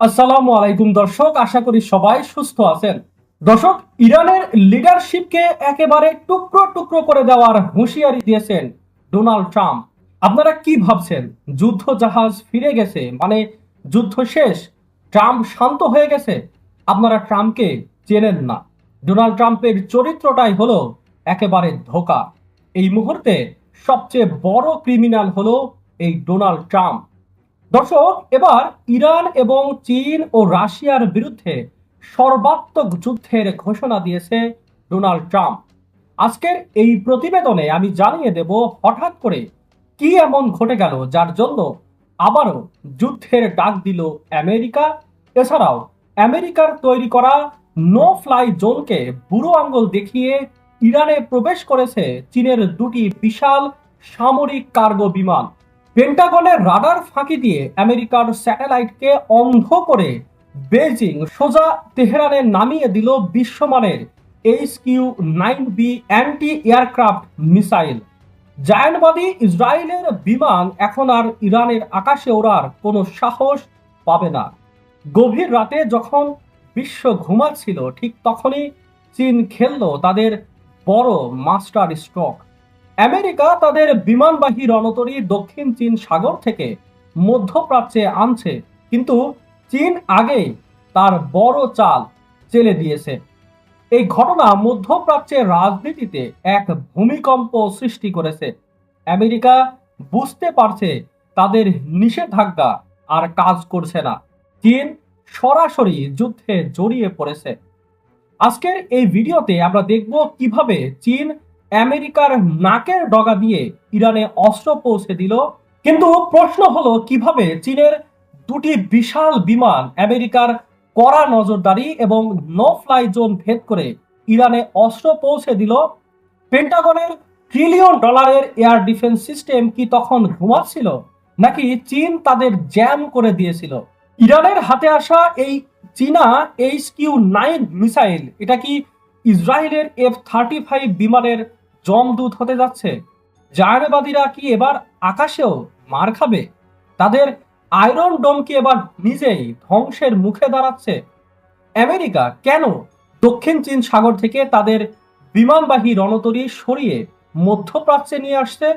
আসসালামু আলাইকুম দর্শক, আশা করি সবাই সুস্থ আছেন। দর্শক, ইরানের লিডারশিপকে একেবারে টুকরো টুকরো করে দেওয়ার হুঁশিয়ারি দিয়েছেন ডোনাল্ড ট্রাম্প। আপনারা কি ভাবছেন? যুদ্ধ জাহাজ ফিরে গেছে মানে যুদ্ধ শেষ, ট্রাম্প শান্ত হয়ে গেছে? আপনারা ট্রাম্পকে চেনেন না। ডোনাল্ড ট্রাম্পের চরিত্রটাই হলো একেবারে ধোকা। এই মুহূর্তে সবচেয়ে বড় ক্রিমিনাল হলো এই ডোনাল্ড ট্রাম্প। দর্শক, এবার ইরান এবং চীন ও রাশিয়ার বিরুদ্ধে সর্বাত্মক যুদ্ধের ঘোষণা দিয়েছে ডোনাল্ড ট্রাম্প। আজকের এই প্রতিবেদনে আমি জানিয়ে দেব হঠাৎ করে কি এমন ঘটে গেল যার জন্য আবারও যুদ্ধের ডাক দিল আমেরিকা। এছাড়াও আমেরিকার তৈরি করা নো ফ্লাই জোনকে বুড়ো আঙ্গুল দেখিয়ে ইরানে প্রবেশ করেছে চীনের দুটি বিশাল সামরিক কার্গো বিমান। পেন্টাগনের রাডার ফাঁকি দিয়ে আমেরিকার স্যাটেলাইটকে অন্ধ করে বেজিং সোজা তেহরানে নামিয়ে দিল বিশ্বমানের H Q nine B anti aircraft missile. জায়ান্টবাদী ইসরায়েলের বিমান এখন আর ইরানের আকাশে ওড়ার কোনো সাহস পাবে না। গভীর রাতে যখন বিশ্ব ঘুমাচ্ছিল, ঠিক তখনই চীন খেললো তাদের বড় মাস্টার স্ট্রোক। আমেরিকা তাদের বিমানবাহী রণতরী দক্ষিণ চীন সাগর থেকে মধ্যপ্রাচ্যে আনছে, কিন্তু চীন আগেই তার বড় চাল চেলে দিয়েছে। এই ঘটনা মধ্যপ্রাচ্যের রাজনীতিতে এক ভূমিকম্প সৃষ্টি করেছে। আমেরিকা বুঝতে পারছে তাদের নিষেধাজ্ঞা আর কাজ করছে না। চীন সরাসরি যুদ্ধে জড়িয়ে পড়েছে। আজকের এই ভিডিওতে আমরা দেখব কীভাবে চীন আমেরিকার নাকের ডগা দিয়ে ইরানে অস্ত্র পৌঁছে দিল। কিন্তু প্রশ্ন হলো, কীভাবে চীনের দুটি বিশাল বিমান আমেরিকার কড়া নজরদারি এবং নো ফ্লাই জোন ভেদ করে ইরানে অস্ত্র পৌঁছে দিল? পেন্টাগনের ট্রিলিয়ন ডলারের এয়ার ডিফেন্স সিস্টেম কি তখন ঘুমাচ্ছিল, নাকি চীন তাদের জ্যাম করে দিয়েছিল? ইরানের হাতে আসা এই চীনা এইচ কিউ নাইন মিসাইল, এটা কি ইসরায়েলের এফ থার্টি ফাইভ বিমানের জমদূত হতে যাচ্ছে। জায়নবাদীরা কি এবার আকাশেও মার খাবে? তাদের আয়রন ডোম কি এবার নিজেই ধ্বংসের মুখে দাঁড়াচ্ছে। আমেরিকা কেন দক্ষিণ চীন সাগর থেকে তাদের বিমানবাহী রণতরী সরিয়ে মধ্যপ্রাচ্যে নিয়ে আসছে?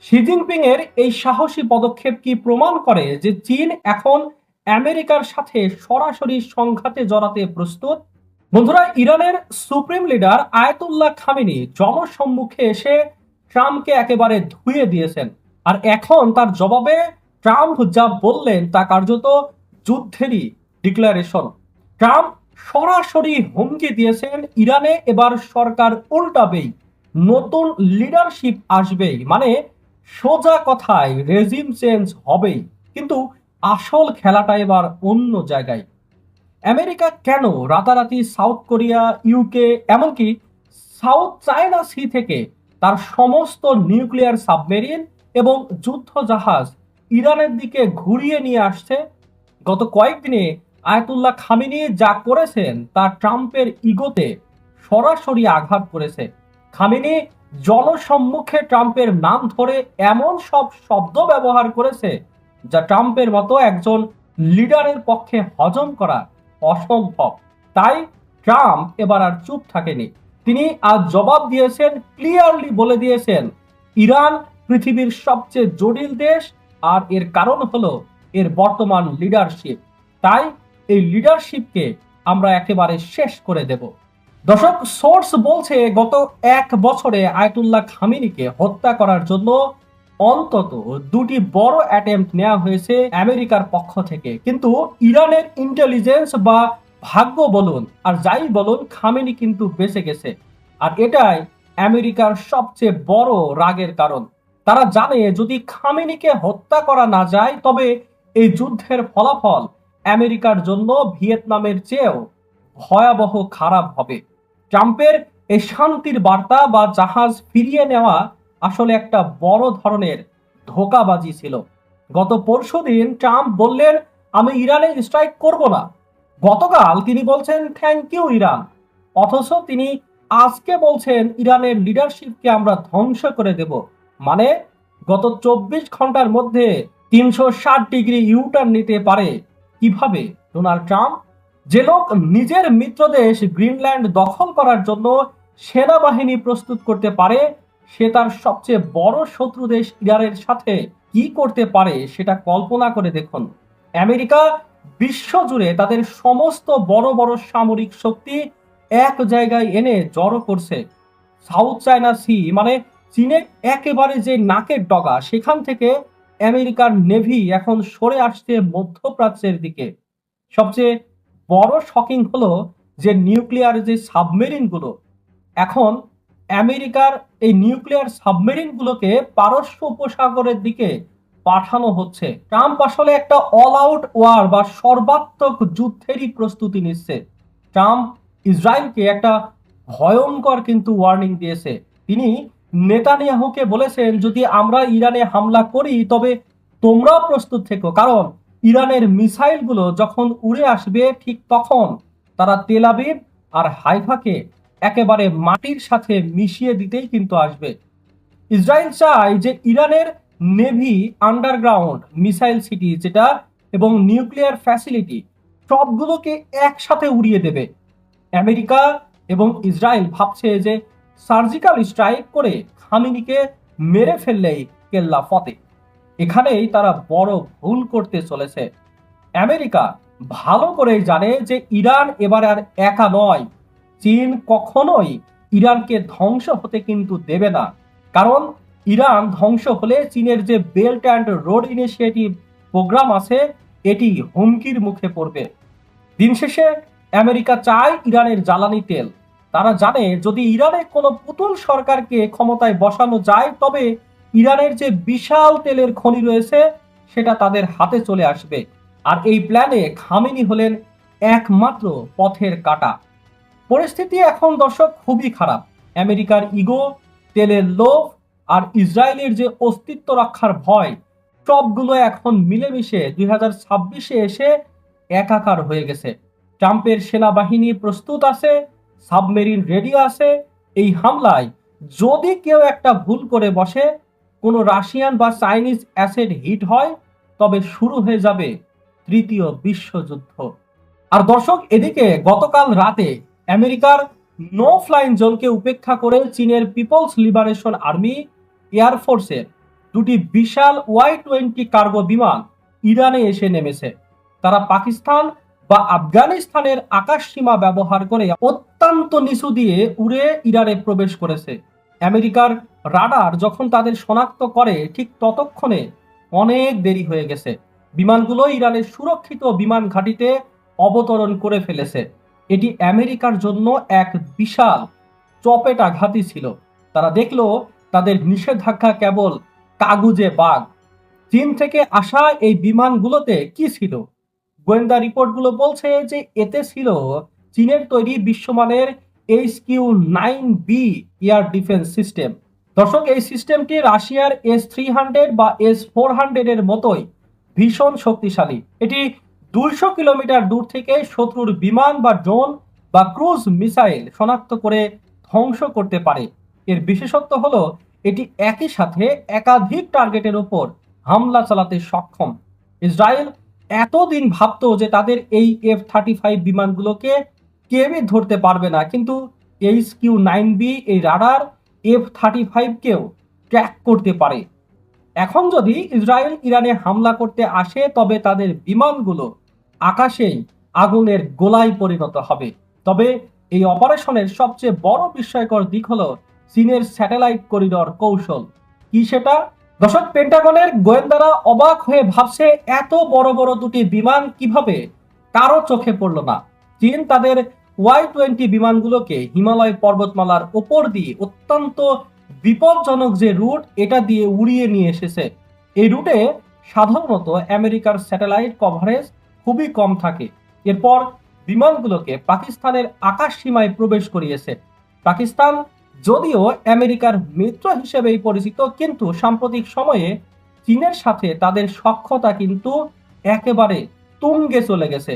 শি জিনপিং এর এই সাহসী পদক্ষেপ কি প্রমাণ করে যে চীন এখন আমেরিকার সাথে সরাসরি সংঘাতে জড়াতে প্রস্তুত? বন্ধুরা, ইরানের সুপ্রিম লিডার আয়তুল্লাহ খামিনি জনসম্মুখে এসে ট্রাম্পকে একেবারে ধুয়ে দিয়েছেন। আর এখন তার জবাবে ট্রাম্প যা বললেন তা কার্যত যুদ্ধেরই ডিক্লারেশন। ট্রাম্প সরাসরি হুমকি দিয়েছেন ইরানে, এবার সরকার উল্টাবেই। নতুন লিডারশিপ আসবেই মানে সোজা কথায় রেজিম চেঞ্জ হবেই। কিন্তু আসল খেলাটা এবার অন্য জায়গায়। আমেরিকা কেন রাতারাতি সাউথ কোরিয়া ইউকে এমনকি সাউথ চায়না সি থেকে তার সমস্ত নিউক্লিয়ার সাবমেরিন এবং যুদ্ধ জাহাজ ইরানের দিকে ঘুরিয়ে নিয়ে আসছে? গত কয়েকদিনে আয়তুল্লাহ খামিনি যা করেছেন তা ট্রাম্পের ইগোতে সরাসরি আঘাত করেছে। খামিনি জনসম্মুখে ট্রাম্পের নাম ধরে এমন সব শব্দ ব্যবহার করেছে যা ট্রাম্পের মতো একজন লিডারের পক্ষে হজম করা অসম্ভব। তাই ট্রাম্প এবার আর চুপ থাকেনি। তিনি আজ জবাব দিয়েছেন, ক্লিয়ারলি বলে দিয়েছেন, ইরান পৃথিবীর সবচেয়ে জটিল দেশ আর এর কারণ হলো এর বর্তমান লিডারশিপ তাই এই লিডারশিপকে আমরা একেবারে শেষ করে দেব। দর্শক সোর্স বলছে গত এক বছরে আয়তুল্লাহ খামিনিকে হত্যা করার জন্য অন্তত দুটি বড় অ্যাটেম্প নেওয়া হয়েছে আমেরিকার পক্ষ থেকে। কিন্তু ইরানের ইন্টেলিজেন্স বা ভাগ্য বলুন, আর যাই বলুন, খামেনি কিন্তু বেঁচে গেছে। আর এটাই আমেরিকার সবচেয়ে বড় রাগের কারণ। তারা জানে, যদি খামেনিকে হত্যা করা না যায়, তবে এই যুদ্ধের ফলাফল আমেরিকার জন্য ভিয়েতনামের চেয়েও ভয়াবহ খারাপ হবে। ট্রাম্পের এই শান্তির বার্তা বা জাহাজ ফিরিয়ে নেওয়া আসলে একটা বড় ধরনের ধোকাবাজি ছিল। গত পরশুদিন ট্রাম্প বললেন, আমি ইরানে স্ট্রাইক করব না। গতকাল তিনি বলছেন থ্যাংক ইউ ইরান অথচ তিনি আজকে বলছেন, ইরানের লিডারশিপকে আমরা ধ্বংস করে দেব। মানে গত চব্বিশ ঘণ্টার মধ্যে তিনশো ষাট ডিগ্রি ইউটার্ন নিতে পারে। কীভাবে? Donald Trump? যে লোক নিজের মিত্র দেশ গ্রিনল্যান্ড দখল করার জন্য সেনাবাহিনী প্রস্তুত করতে পারে সে তার সবচেয়ে বড় শত্রু দেশ ইরানের সাথে কি করতে পারে সেটা কল্পনা করে দেখুন। আমেরিকা বিশ্বজুড়ে তাদের সমস্ত বড় বড় সামরিক শক্তি এক জায়গায় এনে জড়ো করছে। সাউথ চায়না সি মানে চীনের একেবারে যে নাকের ডগা, সেখান থেকে আমেরিকার নেভি এখন সরে আসছে মধ্যপ্রাচ্যের দিকে। সবচেয়ে বড় শকিং হলো যে নিউক্লিয়ার যে সাবমেরিনগুলো, এখন আমেরিকার এই নিউক্লিয়ার সাবমেরিনগুলোকে পারস্য উপসাগরের দিকে পাঠানো হচ্ছে। ট্রাম্প আসলে একটা অল আউট ওয়ার বা সর্বাত্মক যুদ্ধেরই প্রস্তুতি নিচ্ছে। ট্রাম্প ইসরায়েলকে একটা ভয়ঙ্কর কিন্তু ওয়ার্নিং দিয়েছে। তিনি নেতানিয়াহুকে বলেছেন, যদি আমরা ইরানে হামলা করি, তবে তোমরাও প্রস্তুত থেকো। কারণ ইরানের মিসাইলগুলো যখন উড়ে আসবে ঠিক তখন তারা তেলাবিব আর হাইফাকে একেবারে মাটির সাথে মিশিয়ে দিতেই কিন্তু আসবে। ইসরায়েল চায় যে ইরানের নেভি আন্ডারগ্রাউন্ড মিসাইল সিটি যেটা এবং নিউক্লিয়ার ফ্যাসিলিটি সবগুলোকে একসাথে উড়িয়ে দেবে। আমেরিকা এবং ইসরায়েল ভাবছে যে সার্জিক্যাল স্ট্রাইক করে খামিনিকে মেরে ফেললেই কেল্লা ফতে। এখানেই তারা বড় ভুল করতে চলেছে। আমেরিকা ভালো করেই জানে যে ইরান এবার আর একা নয়। চীন কখনোই ইরানকে ধ্বংস হতে কিন্তু দেবে না। কারণ ইরান ধ্বংস হলে চীনের যে belt and road initiative program আছে, এটি হুমকির মুখে পড়বে। দিন শেষে আমেরিকা চায় ইরানের জ্বালানি তেল। তারা জানে, যদি ইরানের কোনো পুতুল সরকারকে ক্ষমতায় বসানো যায়, তবে ইরানের যে বিশাল তেলের খনি রয়েছে, সেটা তাদের হাতে চলে আসবে। আর এই প্ল্যানে খামেনি হলেন একমাত্র পথের কাটা। পরিস্থিতি এখন দর্শক খুবই খারাপ। আমেরিকার ইগো, তেলের লোভ আর ইসরায়েলের যে অস্তিত্ব রক্ষার ভয়, সবগুলো এখন মিলেমিশে দুই হাজার ছাব্বিশে এসে একাকার হয়ে গেছে। ট্রাম্পের সেনাবাহিনী প্রস্তুত আছে, সাবমেরিন রেডি আছে। এই হামলায় যদি কেউ একটা ভুল করে বসে, কোনো রাশিয়ান বা চাইনিজ অ্যাসেড হিট হয়, তবে শুরু হয়ে যাবে তৃতীয় বিশ্বযুদ্ধ। আর দর্শক, এদিকে গতকাল রাতে আমেরিকার নো ফ্লাইং জোনকে উপেক্ষা করে চীনের পিপলস লিবারেশন আর্মি এয়ারফোর্সের দুটি বিশাল ওয়াই টোয়েন্টি কার্গো বিমান ইরানে এসে নেমেছে। তারা পাকিস্তান বা আফগানিস্তানের আকাশ সীমা ব্যবহার করে অত্যন্ত নিচু দিয়ে উড়ে ইরানে প্রবেশ করেছে। আমেরিকার রাডার যখন তাদের শনাক্ত করে, ঠিক ততক্ষণে অনেক দেরি হয়ে গেছে। বিমানগুলো ইরানের সুরক্ষিত বিমান ঘাঁটিতে অবতরণ করে ফেলেছে। এটি আমেরিকার জন্য এক বিশাল চপেটাঘাতি ছিল। তারা দেখল তাদের নিষেধাজ্ঞা কেবল কাগুজে বাঘ। চীন থেকে আসা এই বিমানগুলোতে কি ছিল? গোয়েন্দা রিপোর্টগুলো বলছে যে এতে ছিল চীনের তৈরি বিশ্বমানের H Q nine B air defence system. দর্শক, এই সিস্টেমটি রাশিয়ার এস থ্রি হান্ড্রেড বা এস ফোর হান্ড্রেডের মতোই ভীষণ শক্তিশালী। এটি দুইশো কিলোমিটার দূর থেকে শত্রুর বিমান বা ড্রোন বা ক্রুজ মিসাইল শনাক্ত করে ধ্বংস করতে পারে। এর বিশেষত্ব হল, এটি একই সাথে একাধিক টার্গেটের উপর হামলা চালাতে সক্ষম। ইসরায়েল এতদিন ভাবত যে তাদের এই এফ থার্টি ফাইভ বিমানগুলোকে কেউই ধরতে পারবে না, কিন্তু এইচ কিউ নাইন বি, এই রাডার এফ থার্টি ফাইভকেও ট্র্যাক করতে পারে। এখন যদি ইসরায়েল ইরানে হামলা করতে আসে, তবে তাদের বিমানগুলো আকাশেই আগুনের গোলায় পরিণত হবে। তবে এই অপারেশনের সবচেয়ে বড় বিস্ময়কর দিক হলো চীনের স্যাটেলাইট করিডর কৌশল। কি সেটা? দশক পেন্টাগনের গোয়েন্দারা অবাক হয়ে ভাবছে, এত বড় বড় দুটি বিমান কীভাবে? কারও চোখে পড়ল না। চীন তাদের ওয়াই টোয়েন্টি বিমানগুলোকে হিমালয় পর্বতমালার ওপর দিয়ে অত্যন্ত বিপজ্জনক যে রুট, এটা দিয়ে উড়িয়ে নিয়ে এসেছে। এই রুটে সাধারণত আমেরিকার স্যাটেলাইট কভারেজ খুবই কম থাকে। এরপর বিমানগুলোকে পাকিস্তানের আকাশ সীমায় প্রবেশ করিয়েছে। পাকিস্তান যদিও আমেরিকার মিত্র হিসেবেই পরিচিত, কিন্তু সাম্প্রতিক সময়ে চীনের সাথে তাদের সক্ষতা কিন্তু একেবারে তুঙ্গে চলে গেছে।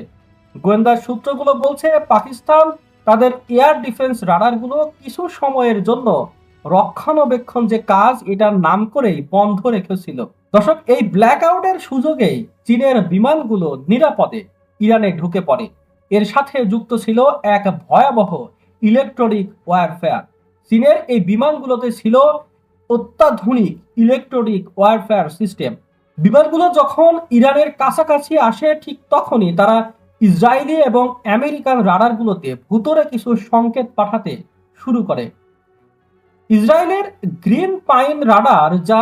গোয়েন্দা সূত্রগুলো বলছে, পাকিস্তান তাদের এয়ার ডিফেন্স রাডারগুলো কিছু সময়ের জন্য রক্ষণাবেক্ষণ যে কাজ, এটার নাম করেই বন্ধ রেখেছিল। দর্শক, এই ব্ল্যাক আউটের সুযোগেই চীনের বিমানগুলো নিরাপদে ইরানে ঢুকে পড়ে। এর সাথে যুক্ত ছিল এক ভয়াবহ ইলেকট্রনিক ওয়ারফেয়ার চীনের এই বিমানগুলোতে ছিল অত্যাধুনিক ইলেকট্রনিক ওয়ারফেয়ার সিস্টেম বিমানগুলো যখন ইরানের কাছাকাছি আসে, ঠিক তখনই তারা ইসরায়েলি এবং আমেরিকান রাডারগুলোতে ভূতরে কিছু সংকেত পাঠাতে শুরু করে। ইসরায়েলের গ্রিন পাইন রাডার যা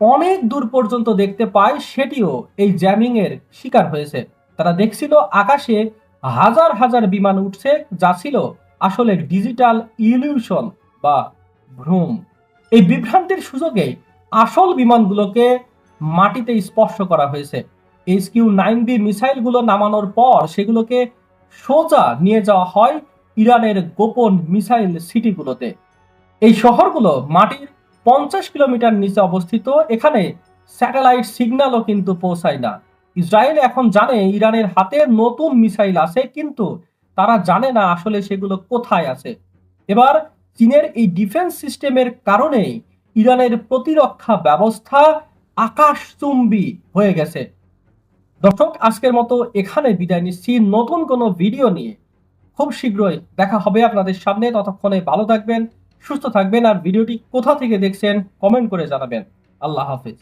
অনেক দূর পর্যন্ত দেখতে পায়, সেটিও এই জ্যামিং এর শিকার হয়েছে। তারা দেখছিল আকাশে হাজার হাজার বিমান উঠছে, যা ছিল আসলে ডিজিটাল ইলিউশন বা ভ্রম। এই বিভ্রান্তির সুযোগে আসল বিমানগুলোকে মাটিতে স্পর্শ করা হয়েছে। এইচ কিউ নাইন বি মিসাইলগুলো নামানোর পর সেগুলোকে সোজা নিয়ে যাওয়া হয় ইরানের গোপন মিসাইল সিটিগুলোতে। এই শহরগুলো মাটির পঞ্চাশ কিলোমিটার নিচে অবস্থিত। এখানে স্যাটেলাইট সিগন্যালও কিন্তু পৌঁছায় না। ইসরায়েল এখন জানে ইরানের হাতে নতুন মিসাইল আছে, কিন্তু তারা জানে না আসলে সেগুলো কোথায় আছে। এবার চীনের এই ডিফেন্স সিস্টেমের কারণেই ইরানের প্রতিরক্ষা ব্যবস্থা আকাশচুম্বী হয়ে গেছে। দর্শক, আজকের মতো এখানে বিদায় নিচ্ছি। নতুন কোনো ভিডিও নিয়ে খুব শীঘ্রই দেখা হবে আপনাদের সামনে। ততক্ষণে ভালো থাকবেন। সুস্থ থাকবেন আর ভিডিওটি কোথা থেকে দেখছেন কমেন্ট করে জানাবেন। আল্লাহ হাফিজ।